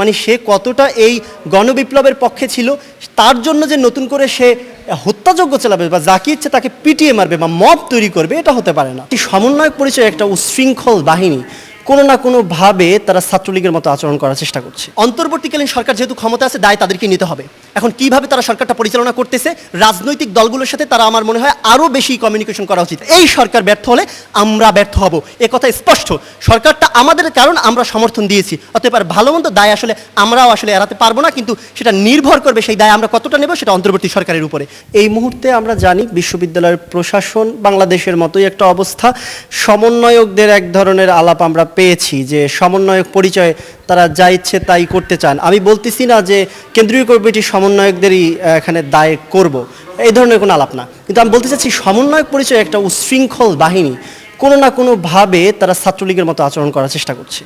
মানে সে কতটা এই গণবিপ্লবের পক্ষে ছিল, তার জন্য যে নতুন করে সে হত্যাযোগ্য চালাবে বা যাকে ইচ্ছে তাকে পিটিয়ে মারবে বা মব তৈরি করবে, এটা হতে পারে না। সমন্বয়ক পরিচয়, একটা উশৃঙ্খল বাহিনী কোনো না কোনোভাবে তারা ছাত্রলীগের মতো আচরণ করার চেষ্টা করছে। অন্তর্বর্তীকালীন সরকার যেহেতু ক্ষমতা আছে দায় তাদেরকে নিতে হবে। এখন কীভাবে তারা সরকারটা পরিচালনা করতেছে রাজনৈতিক দলগুলোর সাথে তারা আমার মনে হয় আরও বেশি কমিউনিকেশন করা উচিত। এই সরকার ব্যর্থ হলে আমরা ব্যর্থ হব। এ কথা স্পষ্ট। সরকারটা আমাদের কারণ আমরা সমর্থন দিয়েছি। অতএব আর ভালো মন্দ দায় আসলে আমরাও আসলে এড়াতে পারব না কিন্তু সেটা নির্ভর করবে সেই দায় আমরা কতটা নেব সেটা অন্তর্বর্তী সরকারের উপরে। এই মুহূর্তে আমরা জানি বিশ্ববিদ্যালয়ের প্রশাসন বাংলাদেশের মতোই একটা অবস্থা। সমন্বয়কদের এক ধরনের আলাপ আমরা পেয়েছি যে সমন্বয়ক পরিচয়ে তারা যা ইচ্ছে তাই করতে চান। আমি বলতেছি না যে কেন্দ্রীয় কমিটির সমন্বয়কদেরই এখানে দায় করব। এই ধরনের কোনো আলাপ না। কিন্তু আমি বলতে চাচ্ছি সমন্বয়ক পরিচয় একটা উশৃঙ্খল বাহিনী কোনো না কোনোভাবে তারা ছাত্রলীগের মতো আচরণ করার চেষ্টা করছে।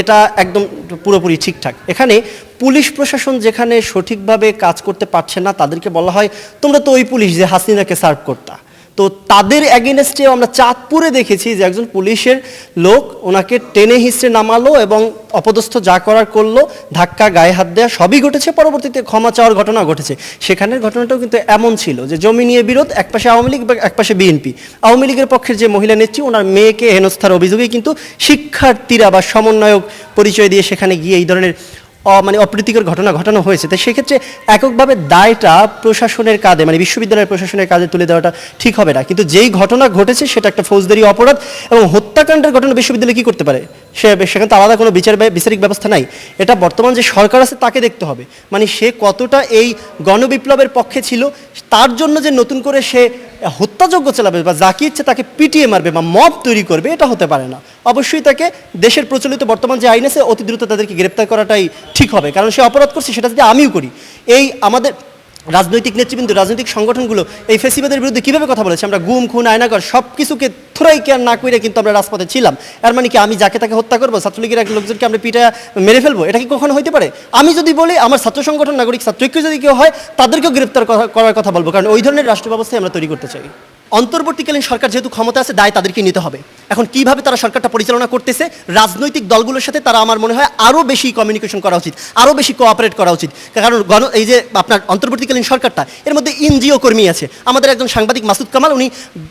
এটা একদম পুরোপুরি ঠিকঠাক। এখানে পুলিশ প্রশাসন যেখানে সঠিকভাবে কাজ করতে পারছে না, তাদেরকে বলা হয়, তোমরা তো ওই পুলিশ যে হাসিনাকে সার্ভ করতা। তো তাদের অ্যাগেনস্টেও আমরা চাঁদপুরে দেখেছি যে একজন পুলিশের লোক ওনাকে টেনে হিসড়ে নামালো এবং অপদস্থ যা করার করল, ধাক্কা, গায়ে হাত দেওয়া সবই ঘটেছে। পরবর্তীতে ক্ষমা চাওয়ার ঘটনা ঘটেছে। সেখানের ঘটনাটাও কিন্তু এমন ছিল যে জমি নিয়ে বিরোধ, একপাশে আওয়ামী লীগ এক পাশে বিএনপি আওয়ামী লীগের পক্ষের যে মহিলা নেত্রী, ওনার মেয়েকে হেনস্থার অভিযোগে কিন্তু শিক্ষার্থীরা বা সমন্বয়ক পরিচয় দিয়ে সেখানে গিয়ে এই ধরনের মানে অপ্রীতিকর ঘটনা ঘটানো হয়েছে। তো সেক্ষেত্রে এককভাবে দায়টা প্রশাসনের কাঁধে মানে বিশ্ববিদ্যালয়ের প্রশাসনের কাজে তুলে দেওয়াটা ঠিক হবে না। কিন্তু যেই ঘটনা ঘটেছে সেটা একটা ফৌজদারি অপরাধ এবং হত্যাকাণ্ডের ঘটনা বিশ্ববিদ্যালয় কী করতে পারে? সে, সেখানে তো আলাদা কোনো বিচার বিচারিক ব্যবস্থা নাই। এটা বর্তমান যে সরকার আছে তাকে দেখতে হবে। মানে সে কতটা এই গণবিপ্লবের পক্ষে ছিল, তার জন্য যে নতুন করে সে হত্যাযোগ্য চালাবে বা যাকে ইচ্ছে তাকে পিটিয়ে মারবে বা মব তৈরি করবে, এটা হতে পারে না। অবশ্যই তাকে দেশের প্রচলিত বর্তমান যে আইন আছে, অতি দ্রুত তাদেরকে গ্রেপ্তার করাটাই ঠিক হবে। কারণ সে অপরাধ করছে, সেটা যদি আমিও করি। এই আমাদের রাজনৈতিক নেতৃবৃন্দ, রাজনৈতিক সংগঠনগুলো এই ফেসিবাদের বিরুদ্ধে কীভাবে কথা বলেছে? আমরা গুম, খুন আয়নাগর সব কিছুকে থুরাই কেয়ার না করে কিন্তু আমরা রাজপথে ছিলাম। এর মানে কি আমি যাকে তাকে হত্যা করব, ছাত্রলীগের এক লোকজনকে আমরা পিঠা মেরে ফেলব? এটা কি কখনো হতে পারে? আমি যদি বলি, আমার ছাত্র সংগঠন, নাগরিক ছাত্রৈক্য যদি কেউ হয়, তাদেরকেও গ্রেপ্তার করার কথা বলব। কারণ ওই ধরনের রাষ্ট্র ব্যবস্থায় আমরা তৈরি করতে চাই। অন্তর্বর্তীকালীন সরকার যেহেতু ক্ষমতা আছে, দায় তাদেরকে নিতে হবে। এখন কীভাবে তারা সরকারটা পরিচালনা করতেছে, রাজনৈতিক দলগুলোর সাথে তারা আমার মনে হয় আরও বেশি কমিউনিকেশন করা উচিত, আরও বেশি কোঅপারেট করা উচিত। কারণ গণ, এই যে আপনার অন্তর্বর্তীকালীন সরকারটা, এর মধ্যে এনজিও কর্মী আছে। আমাদের একজন সাংবাদিক মাসুদ কামাল, উনি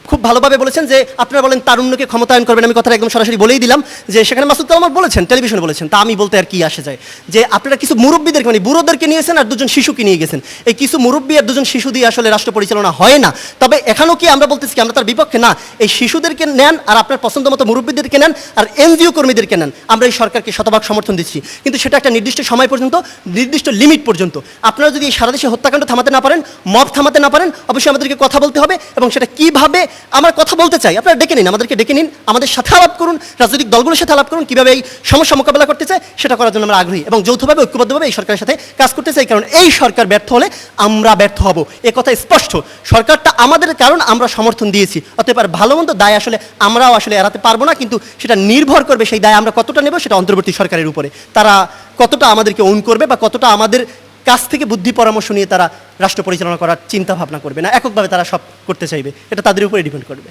খুব ভালোভাবে বলেছেন যে, আপনারা বলেন তারুণ্যকে ক্ষমতায়ন করবেন, আমি কথাটা একদম সরাসরি বলেই দিলাম যে, সেখানে মাসুদ কামাল বলেছেন টেলিভিশনে বলেছেন, তা আমি বলতে আর কি আসে যায়? যে, আপনারা কিছু মুরব্বীদেরকে মানে বুড়োদেরকে নিয়েছেন আর দুজন শিশুকে নিয়ে গেছেন। এই কিছু মুরব্বী আর দুজন শিশু দিয়ে আসলে রাষ্ট্র পরিচালনা হয় না। তবে এখানেও কি আমরা বলতেছি কি, আমরা তার বিপক্ষে না, এই শিশুদেরকে নেন আর আপনার পছন্দ মতো মুরব্বীদেরকে নেন আর এনজিও কর্মীদেরকে নেন। আমরা এই সরকারকে শতভাগ সমর্থন দিচ্ছি। কিন্তু সেটা একটা নির্দিষ্ট সময় পর্যন্ত, নির্দিষ্ট লিমিট পর্যন্ত। আপনারা যদি এই সারা দেশে হত্যাকাণ্ড থামাতে না পারেন, মব থামাতে না পারেন, অবশ্যই আমাদেরকে কথা বলতে হবে এবং সেটা কীভাবে আমরা কথা বলতে চাই। আপনারা ডেকে নিন, আমাদেরকে ডেকে নিন, আমাদের সাথে আলাপ করুন, রাজনৈতিক দলগুলোর সাথে আলাপ করুন, কীভাবে এই সমস্যা মোকাবেলা করতে চায়, সেটা করার জন্য আমরা আগ্রহী এবং যৌথভাবে, ঐক্যবদ্ধভাবে এই সরকারের সাথে কাজ করতে চাই। কারণ এই সরকার ব্যর্থ হলে আমরা ব্যর্থ হব। এ কথা স্পষ্ট। সরকারটা আমাদের কারণ, আমরা সমর্থন দিয়েছি। অতএব আর ভালো মন্দ দায় আসলে আমরাও আসলে এড়াতে পারব না, কিন্তু সেটা নির্ভর করবে সেই দায় আমরা কতটা নেব সেটা অন্তর্বর্তী সরকারের উপরে। তারা কতটা আমাদেরকে ওন করবে বা কতটা আমাদের কাছ থেকে বুদ্ধি পরামর্শ নিয়ে তারা রাষ্ট্র পরিচালনা করার চিন্তা ভাবনা করবে না, এককভাবে তারা সব করতে চাইবে। এটা তাদের উপরে ডিপেন্ড করবে।